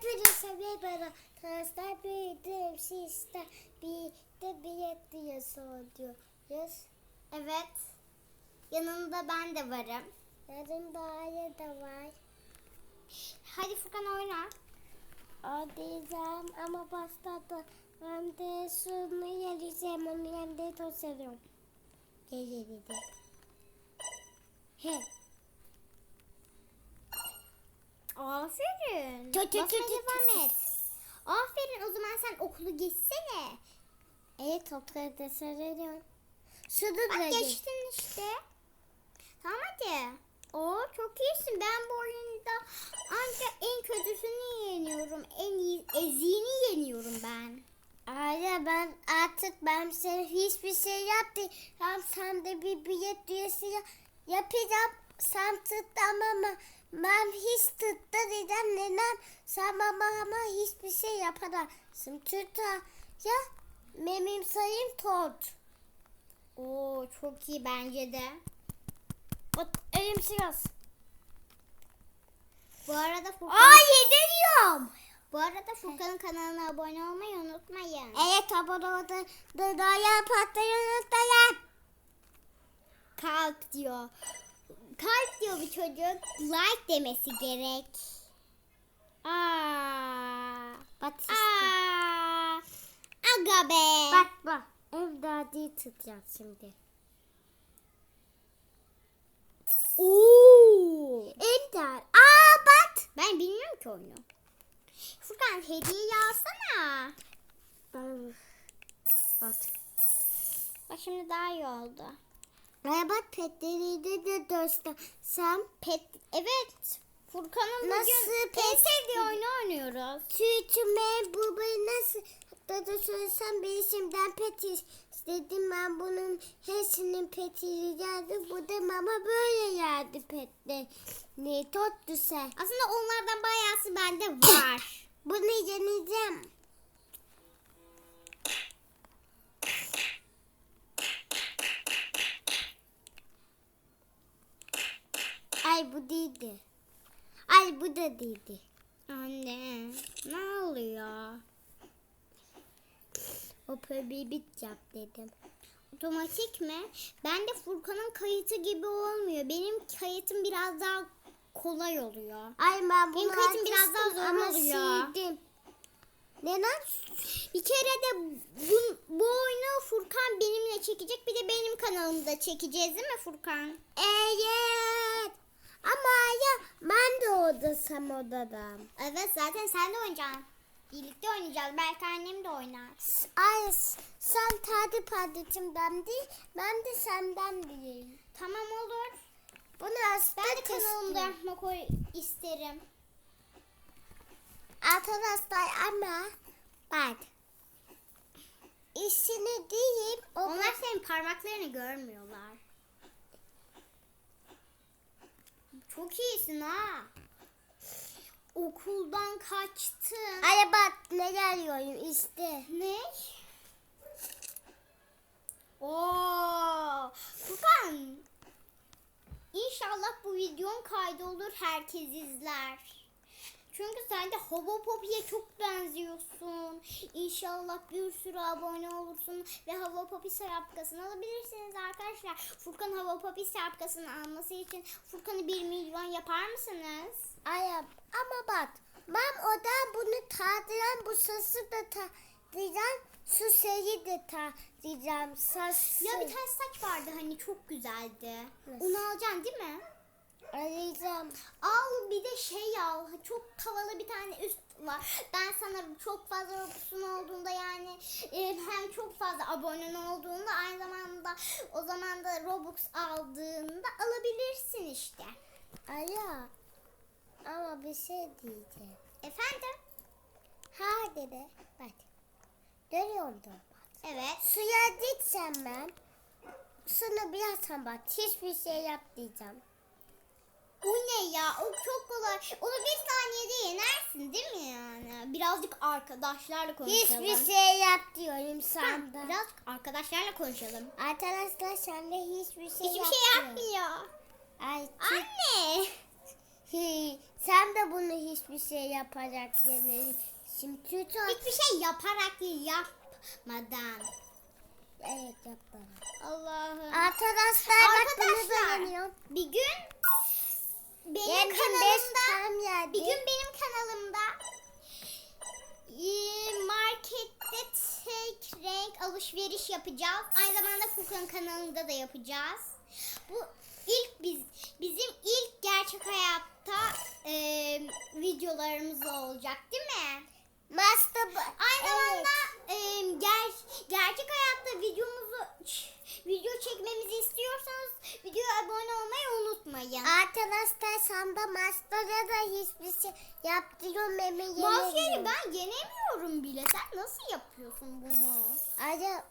Hepinize merhaba. Translar büyüdüm sizden bir de bir diye soruyoruz. Evet. Yanında ben de varım. Yarın daha da var. Hadi Furkan oyna. O diyeceğim ama başladı. Ben de şunu yiyeceğim onu hem de çok seviyorum. Dedi. He. Aferin. Tut, tut, tut, tut, devam tut. et. Aferin o zaman sen okulu geçsene. Evet topları da seviyorum. Şunu Bak da geç. geçtin işte. Tamam hadi. Oo çok iyisin. Ben bu oyunda ancak en kötüsünü yeniyorum. En iyi eziğini yeniyorum ben. Aynen ben artık ben sana hiçbir şey yaptım. Hem sen de bir bilet ya- yapacağım. Sen tuttun ama ben hiç tuttu dedim. Neden? Sen ama ama hiçbir şey yapamazsın. Tuta ya memim sayım tut. Oo çok iyi bence de. Bak elim sırası. Bu arada Furkan, Aa yediriyorum. bu arada Furkan'ın kanalına abone olmayı unutmayın. Evet abone oldu. Dudaya patlayı unutmayın. Kalp diyor. Kalp diyor bir çocuk. Like demesi gerek. Aa. Bak işte. Aa. Aga be. Bak bak. Evladı tutacağız şimdi. Oo. Ender. Aa bak. Ben bilmiyorum ki oyunu. Furkan hediyeyi alsana. Ben bak. Bak şimdi daha iyi oldu. Ay bak petleri de dostum. Sen Pet evet. Furkan'ın bugün Nasıl en pet- sevdiği oyunu oynuyoruz. tütüme bu beni nasıl da da söylesem beni şimdiden pet istedim ben bunun hepsinin petini geldi. Bu da mama böyle geldi petler. Ne çok güzel. Aslında onlardan bayağısı bende var. Bunu yeneceğim. Ay bu değildi. Ay bu da değildi. Anne ne oluyor? O bir bit yap dedim. Otomatik mi? Ben de Furkan'ın kayıtı gibi olmuyor. Benim kayıtım biraz daha kolay oluyor. Ay ben bunu Benim kayıtım biraz daha zor ama oluyor. sildim. Neden? Bir kere de bu, bu oyunu Furkan benimle çekecek. Bir de benim kanalımda çekeceğiz değil mi Furkan? Evet. Ama ya ben de odasam odada. Evet zaten sen de oynayacaksın. Birlikte oynayacağız. Belki annem de oynar. Ay sen tadı paylaşımdan değil ben de senden değilim. Tamam olur. Bunu aslında Ben de kanalımda yapmak o- isterim. Arkadaşlar ama bak işini değil o Onlar senin parmaklarını görmüyorlar. Çok iyisin ha. Okuldan kaçtın. Ay bak ne geliyorum işte. Ne? Oo, Furkan. İnşallah bu videon kaydolur herkes izler. Çünkü sen de Hava Poppy'ye çok benziyorsun. İnşallah bir sürü abone olursun ve Hava Poppy şapkasını alabilirsiniz arkadaşlar. Furkan Hava Poppy şapkasını alması için Furkan'ı 1 milyon yapar mısınız? Ay ama bak ben odan bunu tadıran bu sası da tadıran su şeyi de tadıran sası. Ya bir tane saç vardı hani çok güzeldi. Nasıl? Onu alacaksın değil mi? Arayacağım. Al bir de şey al. Çok havalı bir tane üst var. Ben sana çok fazla Robux'un olduğunda yani e, hem çok fazla abonen olduğunda aynı zamanda o zaman da Robux aldığında alabilirsin işte. Aya ama bir şey diyeceğim. Efendim? Ha dedi. Bak. Görüyorum da. Evet. Suya gitsem ben. Şunu biraz bak. Hiçbir şey yap diyeceğim. O ne ya? O çok kolay. Onu bir saniyede yenersin değil mi yani? Birazcık arkadaşlarla konuşalım. Hiçbir şey yap diyorum sanda. birazcık arkadaşlarla konuşalım. Arkadaşlar sen de hiçbir şey Hiçbir şey yapmıyor. Ay, Anne. Hi, Sen de bunu hiçbir şey yaparak yemeliysin. Kötü Hiçbir şey yaparak değil yapmadan. Evet yapmadan. Allah'ım. Arkadaşlar bak bunu Arkadaşlar, beğeniyorum. Bir gün benim beş kanalımda bir gün benim kanalımda e, markette tek renk alışveriş yapacağız. Aynı zamanda Furkan kanalında da yapacağız. Bu ilk biz bizim ilk gerçek hayatta e, videolarımız olacak değil mi? Master Aynı Evet. zamanda e, ger, gerçek hayatta videomuzu video çekmemizi istiyorsanız videoya abone olmayı unutmayın. Arkadaşlar sen de Master'a da hiçbir şey yaptırıyorum emin Mafyayı ben yenemiyorum bile. Sen nasıl yapıyorsun bunu? Ayrıca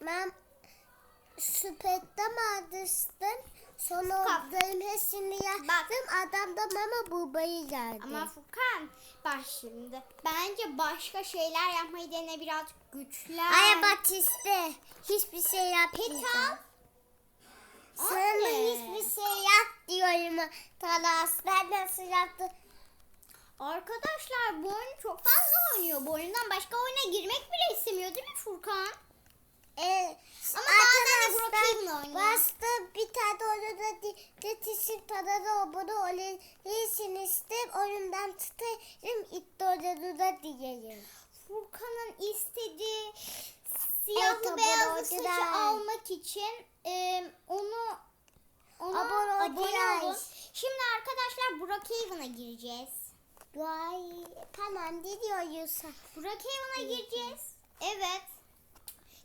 ben süpette mardıştım. Sonra onların hepsini yaptım. Adam da mama bubayı geldi. Ama Furkan bak şimdi. Bence başka şeyler yapmayı dene birazcık güçlen. Ay bak işte. Hiçbir şey yapmayacağım. Petal. Sana hiçbir şey yap diyorum. Talas ben nasıl yaptım? Arkadaşlar bu oyunu çok fazla oynuyor. Bu oyundan başka oyuna girmek bile istemiyor değil mi Furkan? Evet. Ama bazen de Brookhaven'la oynuyor. Bastı bir tane oyunda iletişim paralı bunu oynayışın istem oyundan ilk oyunu da diyeyim. Furkan'ın istediği siyahlı Evet, beyazlı saçı almak için e, onu ona Abone abone, olun. Şimdi arkadaşlar Brookhaven'a gireceğiz. Vay tamam diyoruz. Brookhaven'a gireceğiz. Evet.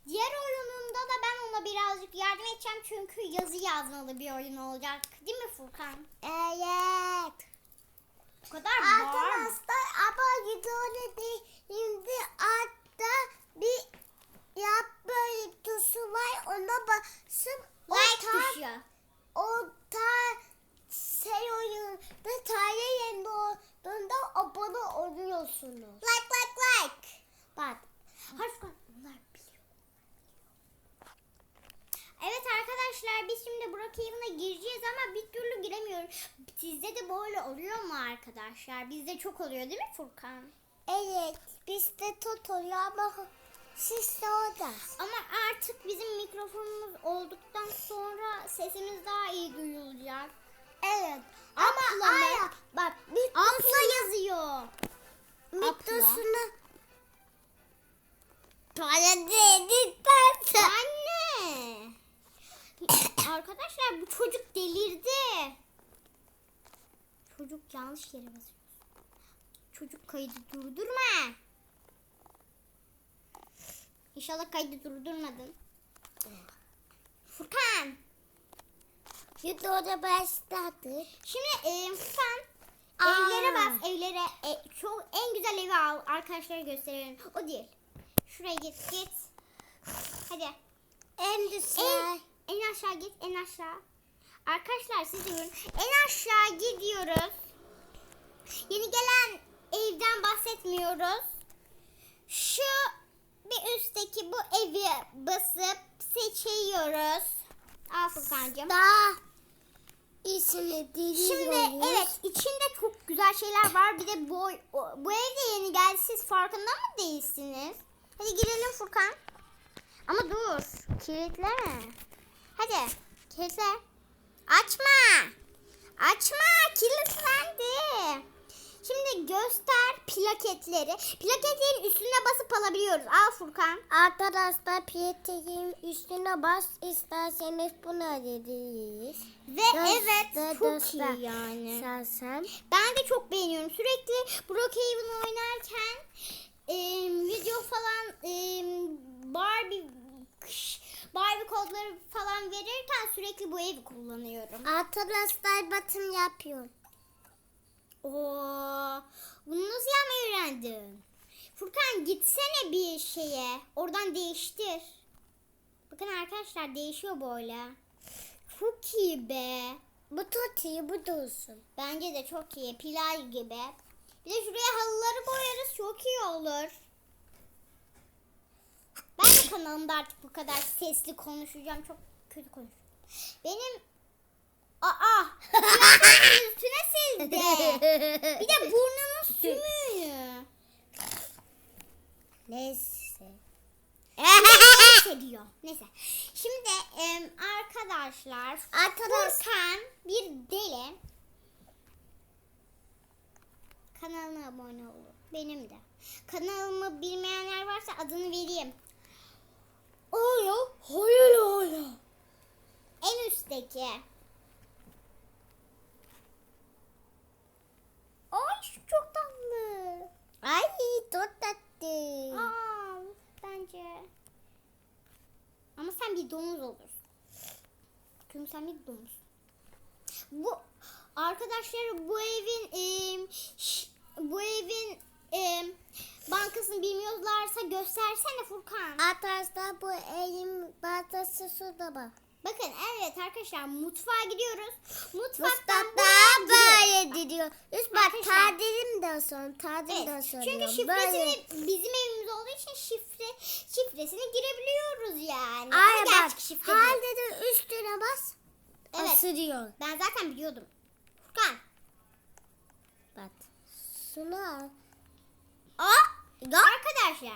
Diğer oyunumda da ben ona birazcık yardım edeceğim çünkü yazı yazmalı bir oyun olacak. Değil mi Furkan? Evet. Bu kadar? Arkadaşlar ama videoda değildi altta bir yapma tuşu var ona basıp o Like ta- tuşu. o ta şey oyunda tane yerinde olduğunda abone oluyorsunuz. Like like like. Bak. Furkan bunlar biliyor. Evet arkadaşlar biz şimdi Brookhaven'a gireceğiz ama bir türlü giremiyoruz. Sizde de böyle oluyor mu arkadaşlar? Bizde çok oluyor değil mi Furkan? Evet bizde tut oluyor ama siz de orada. Ama artık bizim mikrofonumuz olduktan sonra sesimiz daha iyi duyulacak. Evet. Ama Ama aya bak Apla yazıyor. mikrosunu Tuvalete tersi. Anne. Arkadaşlar bu çocuk delirdi. Çocuk yanlış yere basıyor. Çocuk kaydı durdurma. İnşallah kaydı durdurmadın. Furkan. Videoda başladı. Şimdi e, Furkan Aa. evlere bas. Evlere e, çok en güzel evi al. Arkadaşlara gösterelim. O değil. Şuraya git git. Hadi. En güzel. En, en aşağı git en aşağı. Arkadaşlar siz görün. En aşağı gidiyoruz. Yeni gelen evden bahsetmiyoruz. Şu bir üstteki bu evi basıp seçiyoruz. Al Furkan'cığım. Daha iyisini değil. Şimdi evet içinde çok güzel şeyler var. Bir de bu, bu evde yeni geldi. Siz farkında mı değilsiniz? Hadi girelim Furkan. Ama dur. Kilitleme. Hadi. Kilitle. Açma. Açma. Kilitlendi. Şimdi göster plaketleri. Plaketlerin üstüne basıp alabiliyoruz. Al Furkan. Arkadaşlar piyeteyin üstüne bas isterseniz bunu alabiliriz. Ve Göster, evet çok iyi yani. Sen. Ben de çok beğeniyorum. Sürekli Brookhaven oynarken e, video falan e, Barbie Barbie kodları falan verirken sürekli bu evi kullanıyorum. Arkadaşlar batım yapıyorum. Oo, bunu nasıl yapmayı öğrendin? Furkan gitsene bir şeye. Oradan değiştir. Bakın arkadaşlar değişiyor böyle. Çok iyi be. Bu çok iyi bu da olsun. Bence de çok iyi. Pilav gibi. Bir de şuraya halıları koyarız. Çok iyi olur. Ben kanalımda artık bu kadar sesli konuşacağım. Çok kötü konuşuyorum. Benim Aa! Kıyafetin üstüne sildi. Bir de burnunun sümüğünü. Neyse. Neyse diyor. Neyse. Şimdi em, arkadaşlar Arkadaş- Furkan bir deli. Kanalına abone olun. Benim de. Kanalımı bilmeyenler varsa adını vereyim. Oyo. Hayır oyo. En üstteki. Ay şu çok tatlı. Ay çok tatlı. Aa, bence. Ama sen domuz sen bir domuz. Bu arkadaşlar bu evin em, ş- bu evin em, bankasını bilmiyorlarsa göstersene Furkan. Arkadaşlar bu elim batası suda bak. Bakın evet arkadaşlar mutfağa gidiyoruz. Mutfaktan gidiyoruz. böyle diyor. Üst bak Arkadaşlar- tadilimden sonra tadilimden Evet, sonra. çünkü şifresini bizim evimiz olduğu için şifre şifresini girebiliyoruz yani. Ama Ay bak gerçek şifre değil. halde de üstüne bas. Evet. Asırıyor. Ben zaten biliyordum. Furkan. Bak. Suna. Aa, arkadaşlar.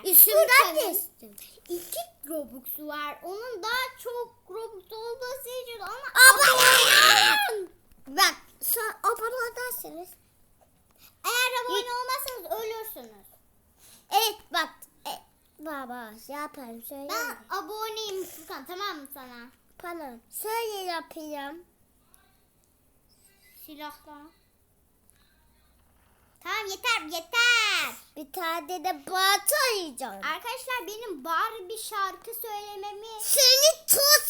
Üstümden Furkan'ın geçtim. iki Robux'u var. Onun daha çok Robux olması için ona Abone Bak son abone ederseniz. Eğer abone olmazsanız ölürsünüz. Evet bak. E, baba yaparım söyle. Ben aboneyim Furkan tamam mı sana? Tamam. Söyle yapayım. Silahla. Tamam yeter yeter. Bir tane de batı yiyeceğim. Arkadaşlar benim Barbie şarkı söylememi Seni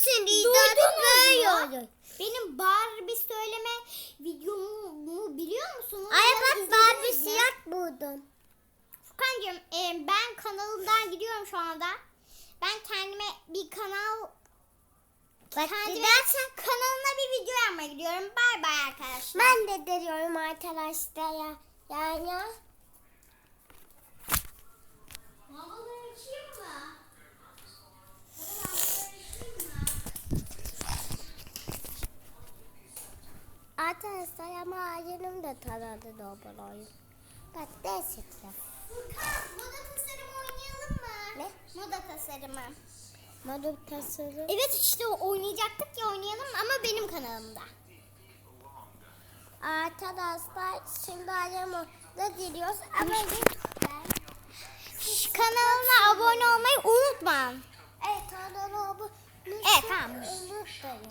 seni. Duydunuz böyle olur. benim Barbie söyleme videomu biliyor musunuz? Ay bak ben mi? siyah buldum. Furkancığım e, ben kanalımdan gidiyorum şu anda. Ben kendime bir kanal Bak kendime gidersen kanalına bir video yapmaya gidiyorum. Bay bay arkadaşlar. ben de deniyorum arkadaşlar ya. Yani arkadaşlar ama ailenim de tanıdı da olayı. Bak gerçekten. Furkan moda tasarımı oynayalım mı? Ne? Moda tasarımı. Moduk tasarım. Evet işte oynayacaktık ya oynayalım ama benim kanalımda. Arkadaşlar şimdi aileme da geliyoruz ama. Şş, Kanalıma abone olmayı unutma. Evet kanalıma abone Evet, tamam. unutmayın.